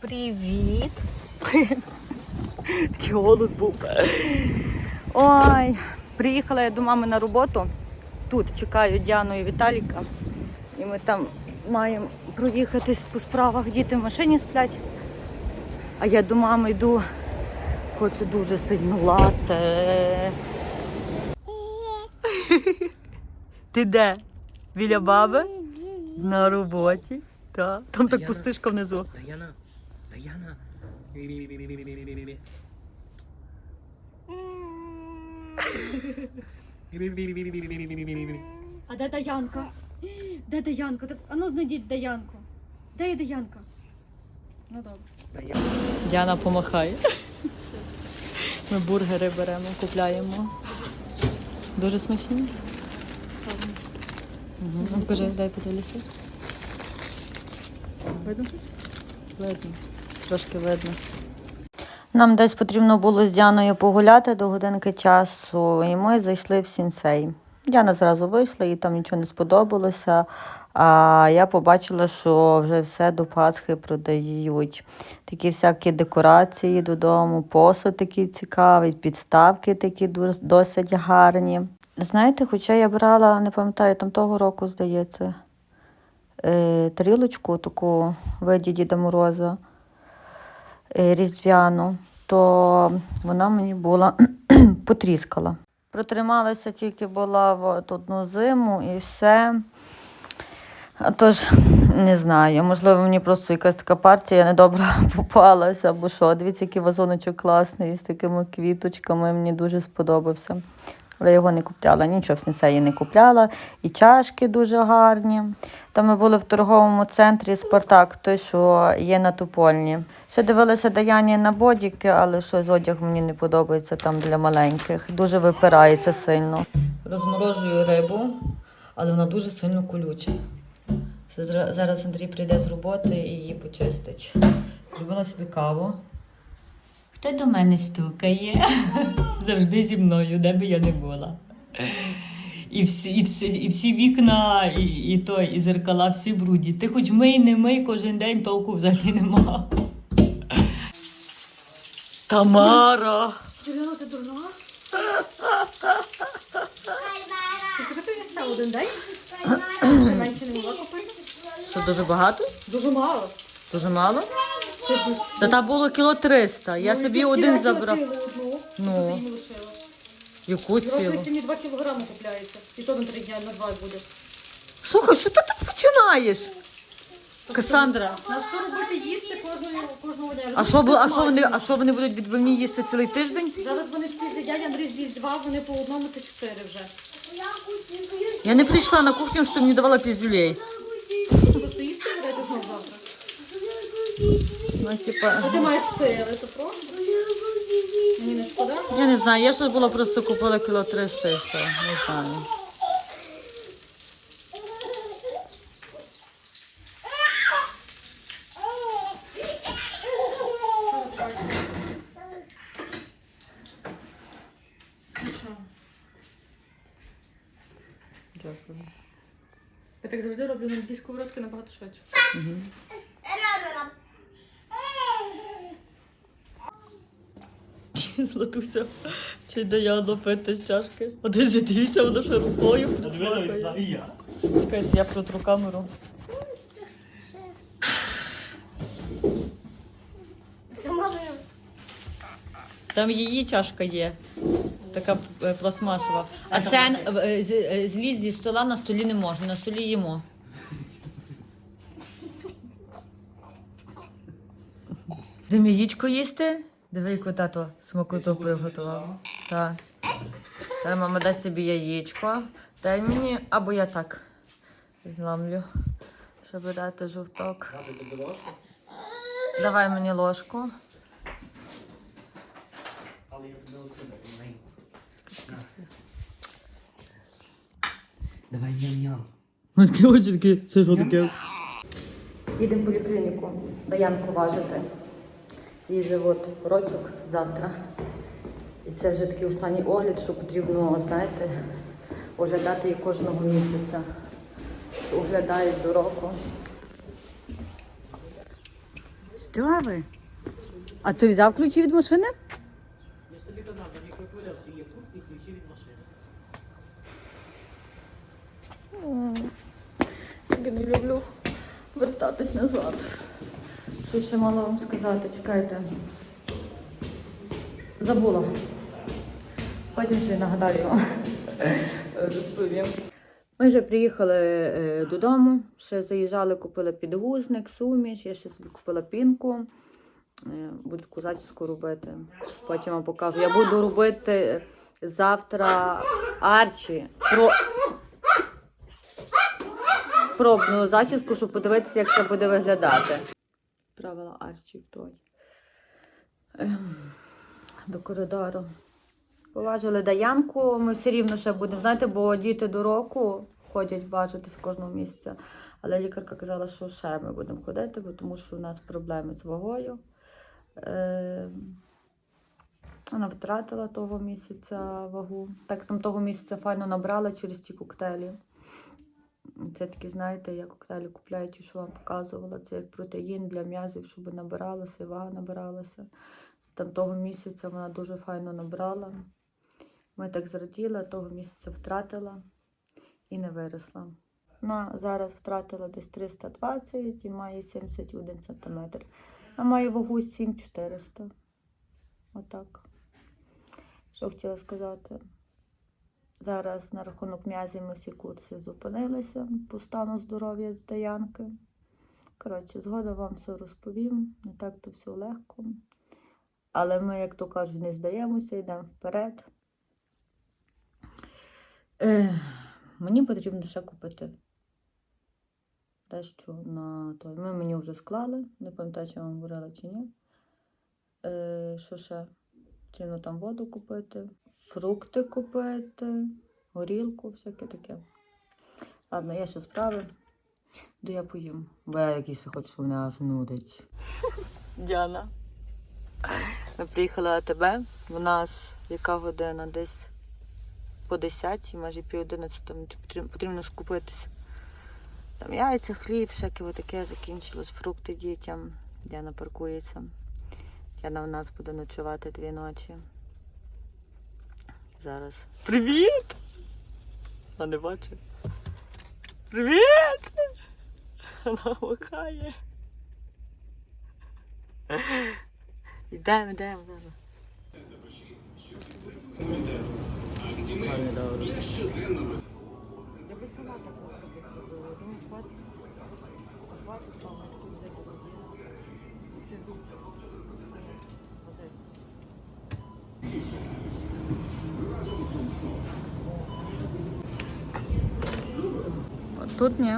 Привіт. Такий голос був. Ой, приїхала я до мами на роботу. Тут чекаю Діану і Віталіка. І ми там маємо проїхатись по справах. Діти в машині сплять. А я до мами йду. Хочу дуже сильно лате. Ти де? Біля баби? На роботі. Та. Там так пустишка внизу. Даяна, Даяна. А де Даянка? Де Даянка? Так, а ну знайдіть Даянку. Де є Даянка? Ну добре. Діана помахає. Ми бургери беремо, купляємо. Дуже смачні. Угу. Ну, кажи, дай подивлюся. Видно? Видно. Трошки видно. Нам десь потрібно було з Діаною погуляти до годинки часу, і ми зайшли в сінсей. Діана зразу вийшла, їй там нічого не сподобалося. А я побачила, що вже все до Пасхи продають. Такі всякі декорації додому, посуд такий цікавий, підставки такі досить гарні. Знаєте, хоча я брала, не пам'ятаю, там того року, здається, е, тарілочку таку в виді Діда Мороза е, різдвяну, то вона мені була потріскала. Протрималася тільки була в одну зиму і все. А тож, не знаю, можливо, мені просто якась така партія недобра попалася, або що. Дивіться, який вазоночок класний з такими квіточками, мені дуже сподобався. Але його не купляла, нічого в сенсеї не купляла. І чашки дуже гарні. Там ми були в торговому центрі Спартак, той, що є на Тупольні. Ще дивилася Даяні на бодіки, але щось одяг мені не подобається там для маленьких. Дуже випирається сильно. Розморожую рибу, але вона дуже сильно колюча. Зараз Андрій прийде з роботи і її почистить. Зробила собі каву. Хто до мене стукає? Завжди зі мною, де би я не була. І всі, і всі, і всі вікна, і, і той, і зеркала, всі бруді. Ти хоч мий, не мий, кожен день толку взагалі нема. Тамара! Юліана, ти дурна? Ти один день? Менше не могла купити? Що дуже багато? Дуже мало. Дуже мало? Та там було кіло 300. Я Ну, собі якусь один забрав. цілу одну. Ну. Що ти їм лишила? Яку цілу? Розвитці мені 2 кілограми купляється. І то на 3 дня, на 2 буде. Слухай, що ти тут починаєш? Касандра. На що робити їсти кожного, кожного дня? А що, бу- а, що вони, а що вони будуть відбивні їсти цілий тиждень? Зараз вони всі з'їдять, Андрій з'їсть два, вони по одному, це чотири вже. Я не прийшла на кухню, що ти мені давала піздюлей. Просто їсти будете знову завтра. Ну, типа, А ти маєш сили, то просто? Мені не шкода? я не знаю, я щось було просто купила кіло 300 і все. Не знаю. Дякую. Я так завжди роблю на дві сковородки набагато швидше. Златуся, чи Даяна пити з чашки. Один дивіться, вона ще рукою притворкає. Чекайте, я протру камеру. Там її чашка є. Така е, пластмасова. А сен е, з- е, злізь зі стола на столі не можна, на столі їмо. Будемо яєчко їсти? Диви, яку тато смакоту приготував. Так. Та мама дасть тобі яєчко. Дай мені, або я так зламлю, щоб дати жовток. Давай мені ложку. Але я тобі оце даю, маленьку. Давай ням-ням. Такі очі такі, це що таке? Їдемо в поліклініку, Даянку важити. Їй живот рочок завтра. І це вже такий останній огляд, що потрібно, знаєте, оглядати її кожного місяця. Оглядають до року. Що ви? А ти взяв ключі від машини? Я ж тобі казав, там як видав, це є фрукт і ключі від машини. Я не люблю вертатись назад. Що ще мала вам сказати? Чекайте. Забула. Потім ще нагадаю вам. Розповім. Ми вже приїхали е, додому, ще заїжджали, купили підгузник, суміш, я ще собі купила пінку. Е, Буду таку зачіску робити. Потім вам покажу. Я буду робити завтра арчі. Про пробну зачіску, щоб подивитися, як це буде виглядати. Правила Арчі в той. Ем, До коридору. Поважили Даянку, ми все рівно ще будемо, знаєте, бо діти до року ходять бачитись кожного місяця. Але лікарка казала, що ще ми будемо ходити, бо тому що у нас проблеми з вагою. Ем, Вона втратила того місяця вагу. Так там того місяця файно набрала через ті коктейлі. Це такі, знаєте, я коктейлі купляю, ті, що вам показувала. Це як протеїн для м'язів, щоб набиралося, і вага набиралася. Там того місяця вона дуже файно набрала. Ми так зраділи, того місяця втратила і не виросла. Вона зараз втратила десь 320 і має 71 см. А має вагу 7400. Отак. Що хотіла сказати? Зараз на рахунок м'язів ми всі курси зупинилися по стану здоров'я з Даянки. Коротше, згодом вам все розповім. Не так то все легко. Але ми, як то кажуть, не здаємося, йдемо вперед. Е, мені потрібно ще купити дещо на той. Ми меню вже склали, не пам'ятаю, чи я вам говорила чи ні. Е, що ще? Потрібно там воду купити, фрукти купити, горілку, всяке таке. Ладно, я ще справи. Де я поїм. Бо я якийсь хочу, що мене аж нудить. Діана. Ми приїхали АТБ. У нас яка година? Десь по 10, майже пів 11, там потрібно- скупитися. Там яйця, хліб, всяке таке закінчилось, фрукти дітям. Діана паркується. Діана в нас буде ночувати дві ночі. Зараз. Привіт! А не бачу. Привіт! Вона махає. Йдемо, йдемо, йдемо. Я би сама так просто би зробила. Думаю, спати. Хватить, там такі вже. Це дуже. А я, оце. А Тут ні.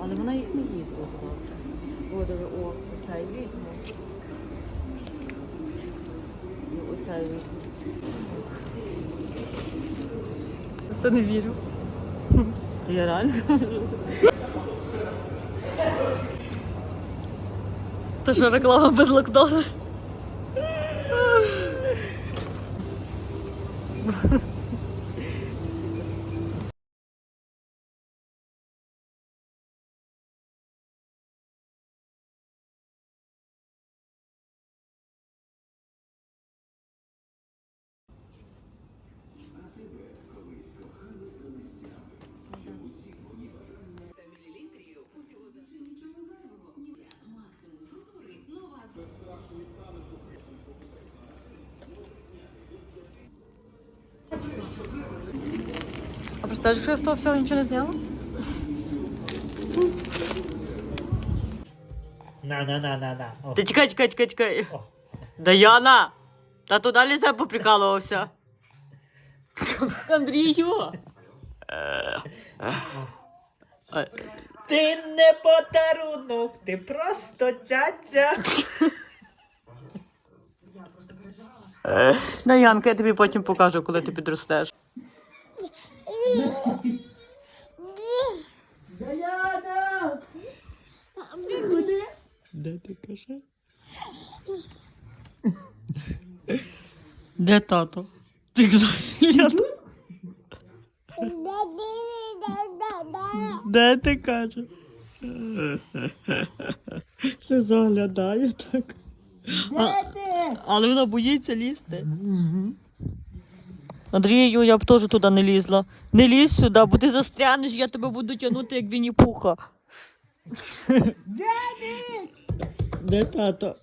Але вона їх не їсть дуже добре. Водове, о, візьму. І візьму. Це не вірю. Я реально. Це що реклама без лактози? Представляєш, що з того всього нічого не зняла? На, на, на, на, на. О. Ти чекай, чекай, чекай, чекай. О. Даяна! Та то далі себе поприкалувався. Андрію! Е, Ти не подарунок, ти просто цяця. Ну, Янка, я тобі потім покажу, коли ти підростеш. Де ти каже? Де тато? Ти Яна. Де ти каже? Ще заглядає так. Але вона боїться лізти. Андрію, я б теж туди не лізла. Не лізь сюди, бо ти застрянеш, я тебе буду тягнути, як Вінні Пуха. Де тато?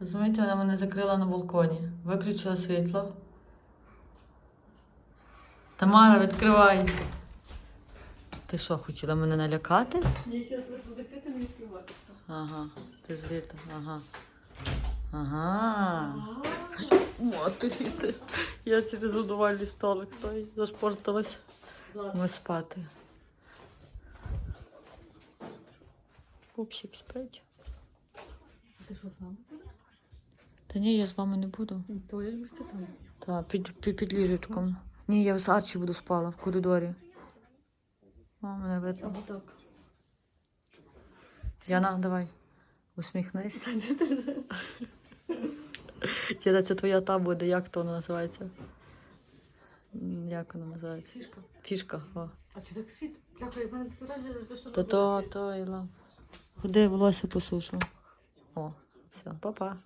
Розумієте, вона мене закрила на балконі, виключила світло. Тамара, відкривай. Ти що, хотіла мене налякати? Ні, зараз закрити не відкривати. Ага, ти звідти, ага. Ага. Матері ти. Я ці задувальний столик той зашпортилась. Ми спати. Пупсик спить. Ти що з нами? Та ні, я з вами не буду. То я ж там. Та, під, під, під ліжечком. Ні, я з Арчі буду спала в коридорі. О, мене видно. Або так. Яна, давай. Усміхнись. Діда, це твоя та буде, як то вона називається? Як вона називається? Фішка. Фішка. О. А чи так світ? Дякую, мене таке враження, що То то, то, Іла. Ходи, волосся посушу. О, все, па-па.